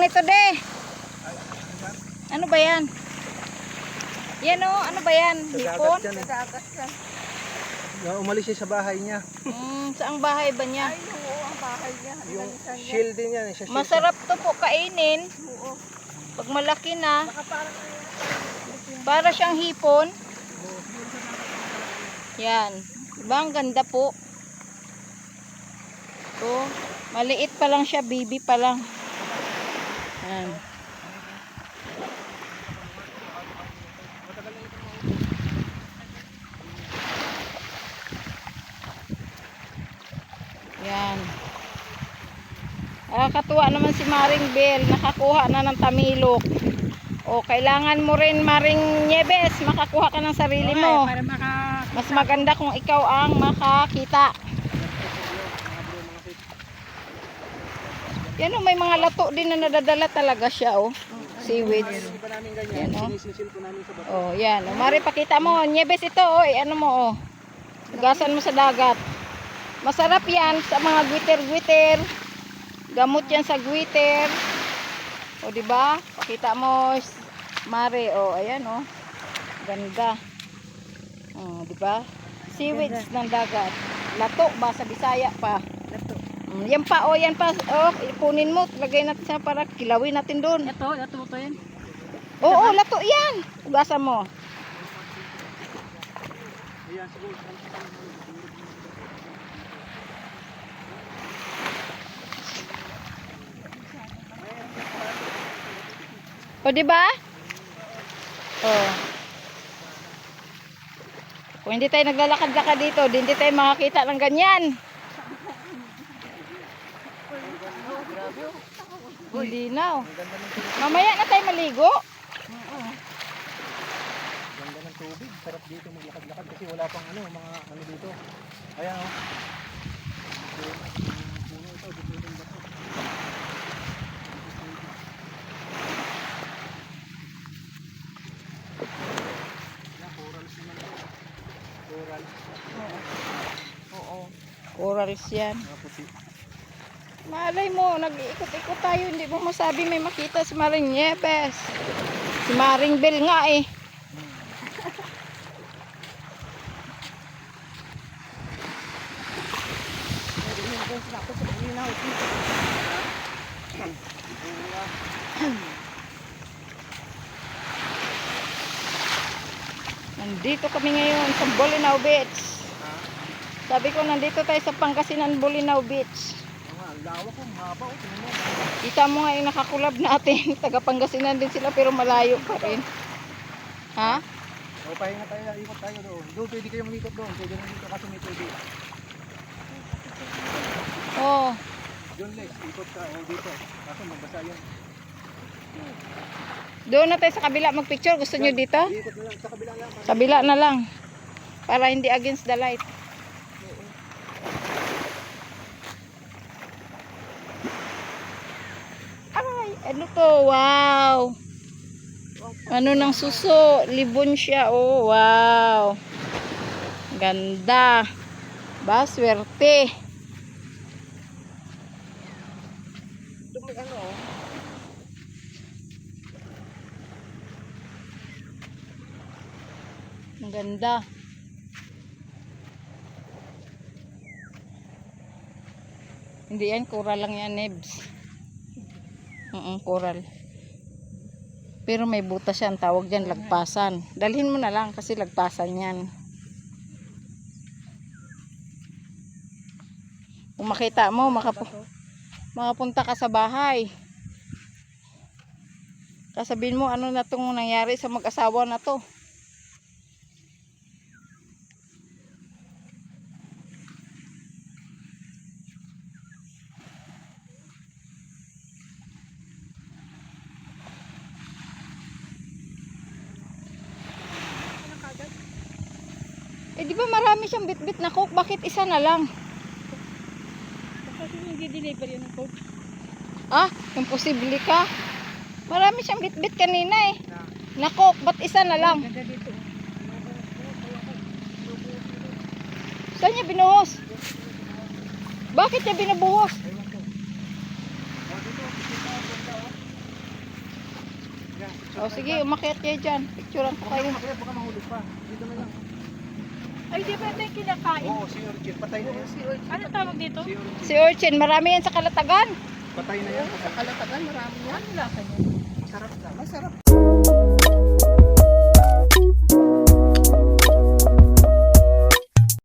nito, de. Ano ba yan? Yan o, ano ba yan? Sa Hipon? eh. Dagat yan. Yeah, umalis siya sa bahay niya. Mm, saang bahay ba niya? Ay, oo, ang bahay niya. Ang Yung shield din yan. eh, Siya shield. Masarap to po kainin. Oo. Pag malaki na, Baka parang ano para siyang hipon. Yan. Diba ang ganda po? Oh, maliit pa lang siya, baby pa lang. Yan. Yan. Nakakatuwa naman si Maring Bell. Nakakuha na ng tamilok. O, kailangan mo rin, Maring Nieves, makakuha ka ng sarili mo. Para maka... Mas maganda kung ikaw ang makakita. Yan o, may mga lato din na nadadala talaga siya, oh. Seaweeds. Yan, oh. Sa bato. Oh, yan. O, Mari, pakita mo. Nyebes ito, oh. Ano mo, oh. Gasan mo sa dagat. Masarap yan sa mga gwiter-gwiter. Gamot yan sa gwiter. O, di ba? Pakita mo, Mare. O, ayan, oh. Ganda. O, di ba? Seaweeds ng dagat. Lato ba sa Bisaya pa? Ito. Mm, yan pa, oh, yan pa. Oh, kunin mo. Lagay natin sa para kilawin natin doon. Ito, ito, ito yan. Oo, lato yan. Ugasan mo. Ayan, siguro. O, di ba? Oh. Kung hindi tayo naglalakad-lakad dito, di hindi tayo makakita ng ganyan. Hindi na. oh. Mamaya na tayo maligo. Ganda ng tubig. Sarap dito maglakad-lakad kasi wala pang ano, mga ano dito. Ayan oh. Yung puno ito, dito yung bato. Yan, corals. Oo. Corals yan. Puti. Malay mo, nag-iikot-ikot tayo, hindi mo masabi may makita si Maring Niepes. Si Maring Bell nga eh. Nandito kami ngayon sa Bolinao Beach. Sabi ko nandito tayo sa Pangasinan Bolinao Beach. Oo lawak ko, mahaba oh. Tingnan mo. Kita mo nga yung nakakulab natin. Taga Pangasinan din sila pero malayo pa rin. Ha? O, pahinga tayo, ikot tayo doon. Doon, pwede kayong umikot doon. Pwede rin dito kasi may tubig. Oh. Doon, Lex, ikot ka. O, dito. Kaso magbasa yun. Doon na tayo sa kabila magpicture. Gusto nyo dito? Ikot na lang. Sa kabila lang. Kabila na lang. Para hindi against the light. Ay, ano to? Wow. Ano ng suso? Libon siya. Oh, wow. Ganda. Ba, swerte. Ano, oh. Ang ganda. Hindi yan, coral lang yan, Nebs. Oo, coral. Pero may butas yan, tawag dyan, lagpasan. Dalhin mo na lang kasi lagpasan yan. Kung makita mo, makapu makapunta ka sa bahay. Kasabihin mo ano na itong nangyari sa mag-asawa na to. Di ba marami siyang bit-bit na coke? Bakit isa na lang? Kasi hindi deliver yun ng code. Ah, imposible ka. Marami siyang bit-bit kanina eh. Na, coke, ba't isa na lang? Saan niya binuhos? Bakit niya binubuhos? O, oh. Sige, umakyat kayo dyan. Picturean ko kayo. Kaya baka mahulog pa. Dito na lang. Ay, di ba ito yung kinakain? Oo, si Urchin. Patay na yan. Si Urchin. Ano tawag dito? Si Urchin. Si Urchin, marami yan sa kalatagan. Patay na yan. Kalatagan, marami yan. Ano lasa niya? Masarap lang. Masarap.